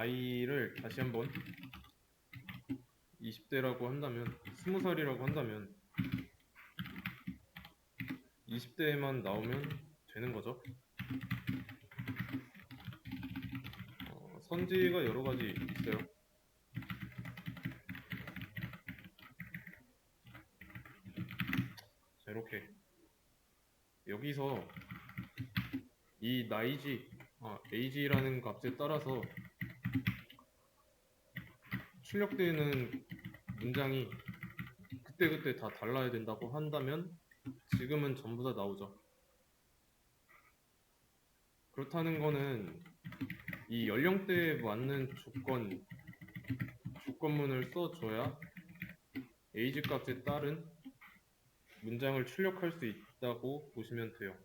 나이를 다시 한번 20대라고 한다면 20살이라고 한다면 20대에만 나오면 되는 거죠. 어, 선지가 여러 가지 있어요. 자, 이렇게 여기서 이 나이지, 아, age라는 값에 따라서 출력되는 문장이 그때그때 다 달라야 된다고 한다면 지금은 전부 다 나오죠. 그렇다는 거는 이 연령대에 맞는 조건, 조건문을 써줘야 age 값에 따른 문장을 출력할 수 있다고 보시면 돼요.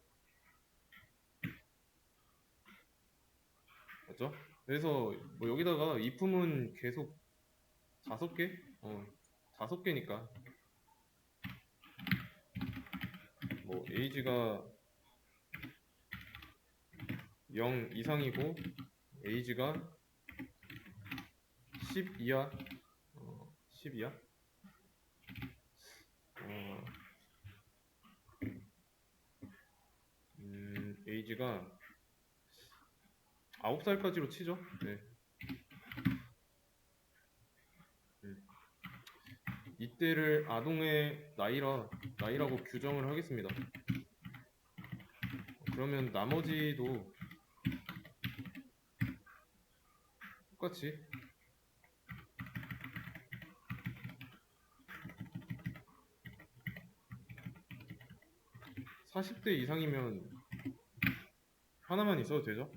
맞죠? 그래서 뭐 여기다가 if은 계속 다섯 개? 어, 다섯 개니까 뭐 age가 0 이상이고 age가 10 이하 어, 10 이하 어, 음, age가 9살까지로 치죠. 네. 음. 이때를 아동의 나이라 나이라고 규정을 하겠습니다. 그러면 나머지도 똑같이 (40대) 이상이면 하나만 있어도 되죠?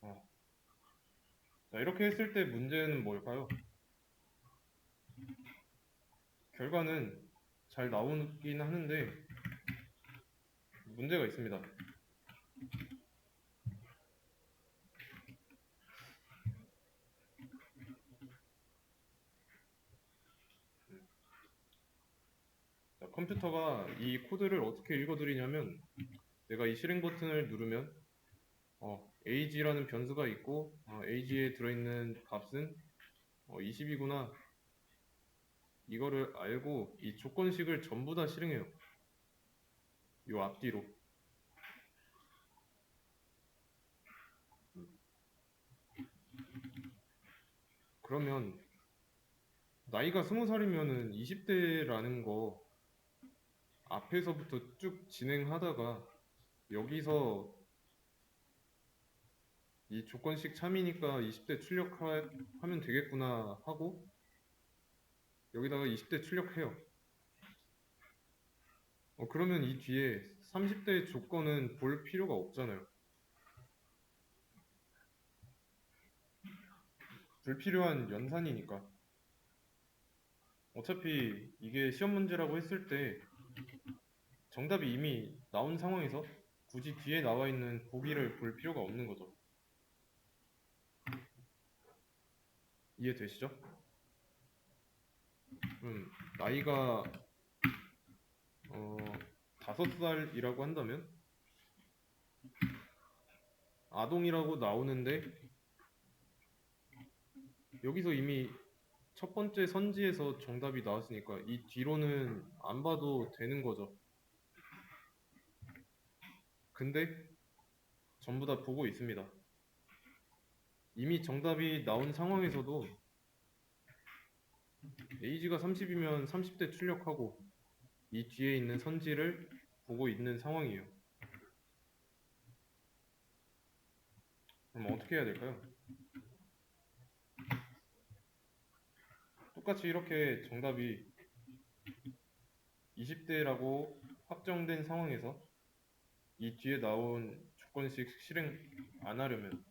어. 자, 이렇게 했을 때 문제는 뭘까요? 결과는 잘 나오긴 하는데 문제가 있습니다. 자, 컴퓨터가 이 코드를 어떻게 읽어드리냐면 내가 이 실행 버튼을 누르면 어, age라는 변수가 있고 어, age에 들어있는 값은 어, 20이구나 이거를 알고 이 조건식을 전부 다 실행해요. 요 앞뒤로. 그러면 나이가 스무 살이면은 20대라는 거 앞에서부터 쭉 진행하다가 여기서 이 조건식 참이니까 20대 출력하면 되겠구나 하고 여기다가 20대 출력해요. 어, 그러면 이 뒤에 30대 조건은 볼 필요가 없잖아요. 불필요한 연산이니까. 어차피 이게 시험 문제라고 했을 때 정답이 이미 나온 상황에서 굳이 뒤에 나와 있는 보기를 볼 필요가 없는 거죠. 이해되시죠? 음, 나이가 어, 다섯 살이라고 한다면 아동이라고 나오는데 여기서 이미 첫 번째 선지에서 정답이 나왔으니까 이 뒤로는 안 봐도 되는 거죠. 근데 전부 다 보고 있습니다. 이미 정답이 나온 상황에서도 에이지가 30이면 30대 출력하고 이 뒤에 있는 선지를 보고 있는 상황이에요. 그럼 어떻게 해야 될까요? 똑같이 이렇게 정답이 20대라고 확정된 상황에서 이 뒤에 나온 조건식 실행 안 하려면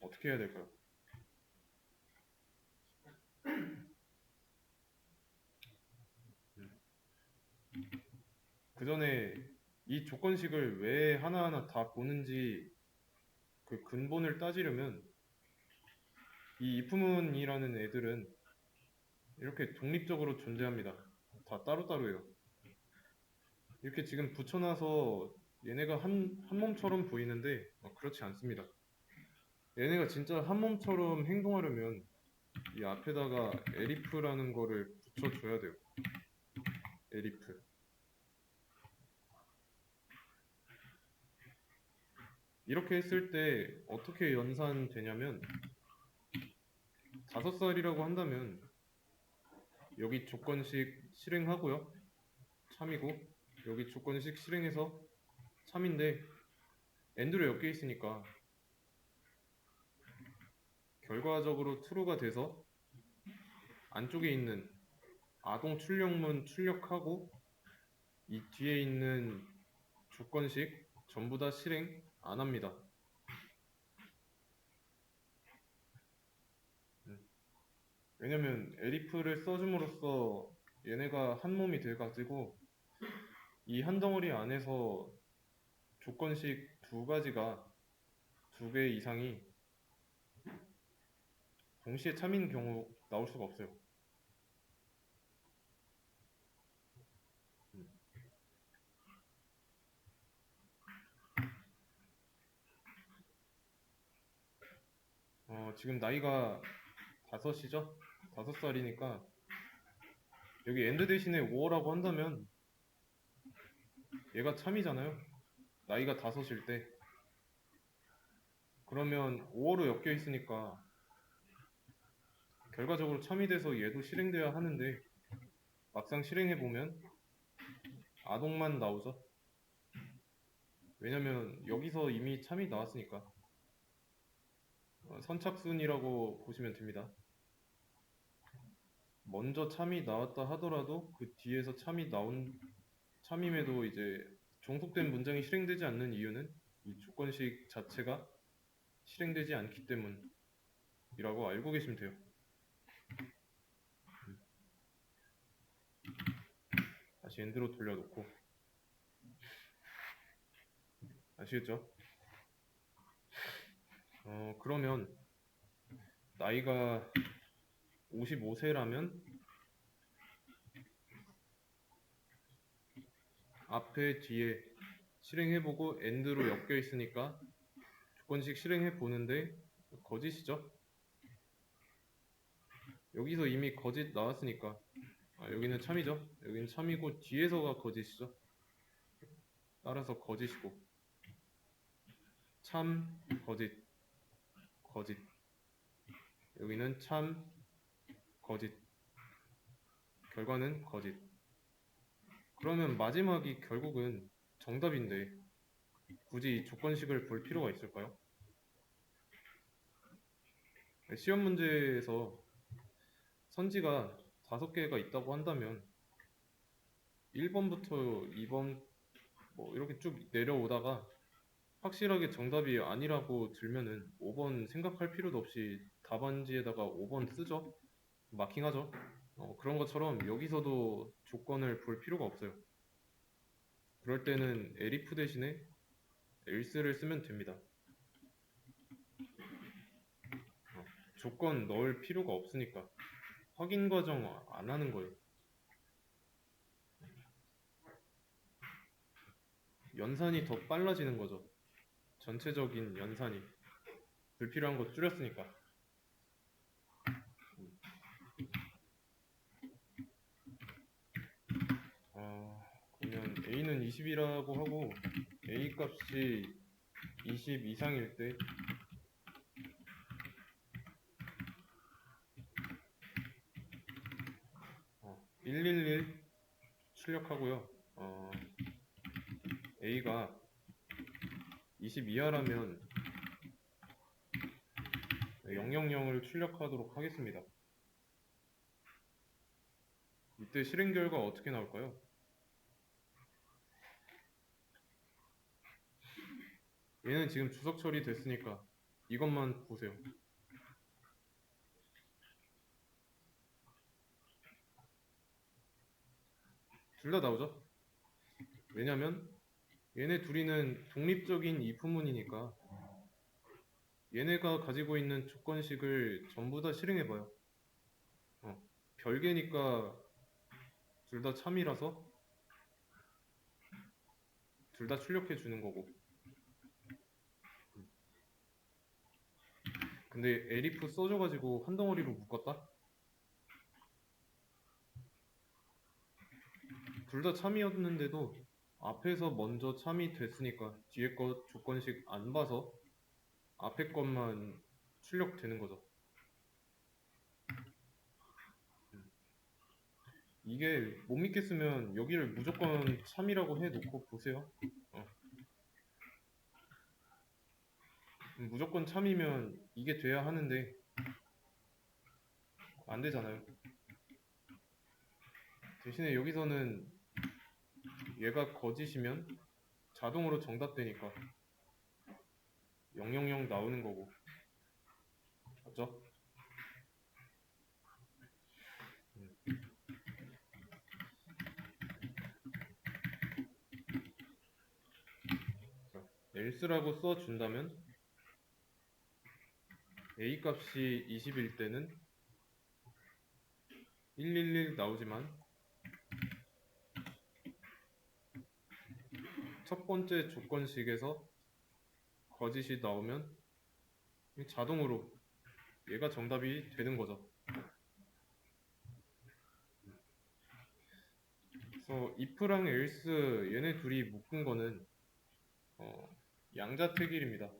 어떻게 해야 될까요? 그 전에 이 조건식을 왜 하나하나 다 보는지 그 근본을 따지려면 이 if문이라는 애들은 이렇게 독립적으로 존재합니다. 다 따로따로예요. 이렇게 지금 붙여놔서 얘네가 한, 한 몸처럼 보이는데 어, 그렇지 않습니다. 얘네가 진짜 한 몸처럼 행동하려면 이 앞에다가 에리프라는 거를 붙여줘야 돼요. 에리프. 이렇게 했을 때 어떻게 연산되냐면 다섯 살이라고 한다면 여기 조건식 실행하고요. 참이고 여기 조건식 실행해서 참인데 엔드로 엮여 있으니까 결과적으로 true가 돼서 안쪽에 있는 아동 출력문 출력하고 이 뒤에 있는 조건식 전부 다 실행 안 합니다. 음. 왜냐면 에리프를 써줌으로써 얘네가 한 몸이 돼가지고 이 한 덩어리 안에서 조건식 두 가지가 두 개 이상이 동시에 참인 경우 나올 수가 없어요. 음. 어, 지금 나이가 다섯이죠? 다섯 살이니까 여기 엔드 대신에 5어라고 한다면 얘가 참이잖아요. 나이가 다섯일 때 그러면 5어로 엮여 있으니까 결과적으로 참이 돼서 얘도 실행돼야 하는데 막상 실행해 보면 아동만 나오죠. 왜냐면 여기서 이미 참이 나왔으니까 어, 선착순이라고 보시면 됩니다. 먼저 참이 나왔다 하더라도 그 뒤에서 참이 나온 참임에도 이제 종속된 문장이 실행되지 않는 이유는 이 조건식 자체가 실행되지 않기 때문이라고 알고 계시면 돼요. 음. 다시 엔드로 돌려놓고 아시겠죠? 어 그러면 나이가 55세라면 앞에 뒤에 실행해보고 엔드로 엮여 있으니까 조건식 실행해 보는데 거짓이죠. 여기서 이미 거짓 나왔으니까 아, 여기는 참이죠. 여기는 참이고 뒤에서가 거짓이죠. 따라서 거짓이고 참 거짓 거짓. 여기는 참 거짓. 결과는 거짓. 그러면 마지막이 결국은 정답인데 굳이 이 조건식을 볼 필요가 있을까요? 시험 문제에서 선지가 다섯 개가 있다고 한다면 1번부터 2번 뭐 이렇게 쭉 내려오다가 확실하게 정답이 아니라고 들면은 5번 생각할 필요도 없이 답안지에다가 5번 쓰죠. 마킹하죠. 어, 그런 것처럼 여기서도 조건을 볼 필요가 없어요. 그럴 때는 elif 대신에 else를 쓰면 됩니다. 어, 조건 넣을 필요가 없으니까 확인 과정 안 하는 거예요. 연산이 더 빨라지는 거죠. 전체적인 연산이 불필요한 거 줄였으니까. 어, 그러면 a는 20이라고 하고 a 값이 20 이상일 때 어, 111 출력하고요. 어, a가 20 이하라면 000을 출력하도록 하겠습니다. 이때 실행 결과 어떻게 나올까요? 얘는 지금 주석 처리 됐으니까 이것만 보세요. 둘 다 나오죠? 왜냐면 얘네 둘이는 독립적인 이프문이니까 얘네가 가지고 있는 조건식을 전부 다 실행해봐요. 어, 별개니까 둘 다 참이라서 둘 다 출력해 주는 거고. 근데 에리프 써줘가지고 한 덩어리로 묶었다? 둘 다 참이었는데도 앞에서 먼저 참이 됐으니까 뒤에 거 조건식 안 봐서 앞에 것만 출력되는 거죠. 음. 이게 못 믿겠으면 여기를 무조건 참이라고 해놓고 보세요. 어. 음, 무조건 참이면 이게 돼야 하는데 안 되잖아요. 대신에 여기서는 얘가 거짓이면 자동으로 정답되니까 000 나오는 거고 맞죠? else라고 써준다면 a 값이 20일 때는 111 나오지만 첫 번째 조건식에서 거짓이 나오면 자동으로 얘가 정답이 되는 거죠. 그래서 if랑 else 얘네 둘이 묶은 거는 어, 양자택일입니다.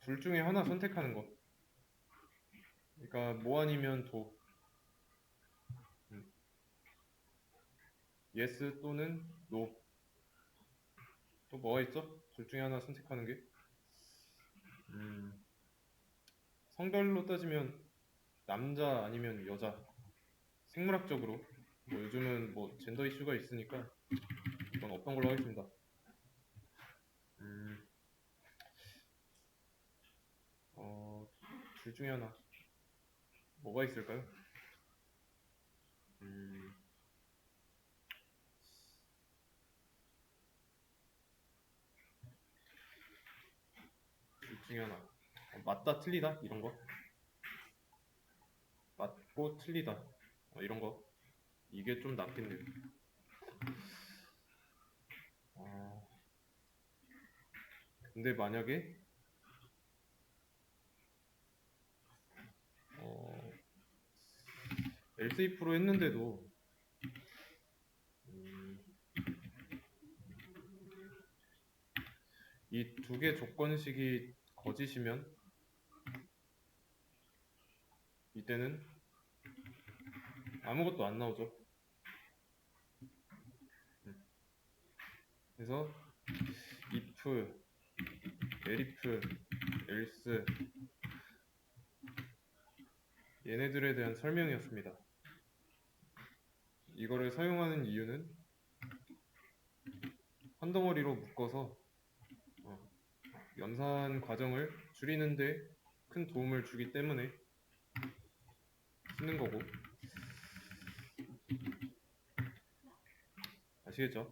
둘 중에 하나 선택하는 거. 그러니까 뭐 아니면 도. Yes 또는 no. 또 뭐가 있죠? 둘 중에 하나 선택하는 게. 음. 성별로 따지면 남자 아니면 여자. 생물학적으로 뭐 요즘은 뭐 젠더 이슈가 있으니까 이건 없던 걸로 하겠습니다. 음. 어, 둘 중에 하나. 뭐가 있을까요? 음, 둘 중에 하나. 어, 맞다, 틀리다? 이런 거? 맞고 틀리다. 어, 이런 거. 이게 좀 낫겠네요. 어, 근데 만약에 어, else if로 했는데도 음, 이두 개 조건식이 거짓이면 이때는 아무것도 안 나오죠. 음. 그래서 if, elif, else 얘네들에 대한 설명이었습니다. 이거를 사용하는 이유는 한 덩어리로 묶어서 어, 연산 과정을 줄이는데 큰 도움을 주기 때문에 쓰는 거고 아시겠죠?